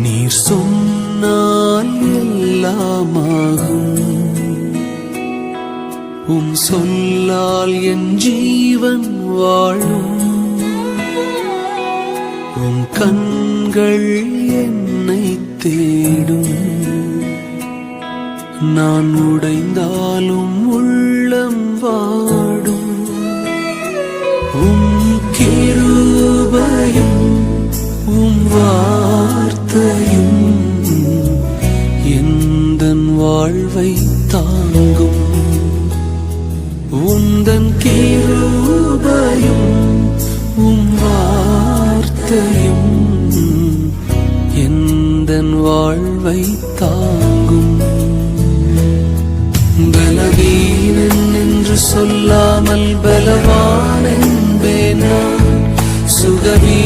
நீர் சொன்னால் எல்லாமாகும். உம் சொல்லால் என் ஜீவன் வாழும். உம் கண்கள் என்னை தேடும். நான் உடைந்தாலும் உள்ளம் வாடும். உம் வார்த்தையும் எந்தன் வாழ்வை தாங்கும்? உந்தன் கீரூபையும் உம் வார்த்தையும் எந்தன் வாழ்வை தாங்கும்? பலவீனன் என்று சொல்லாமல் பலவான் சுகவீ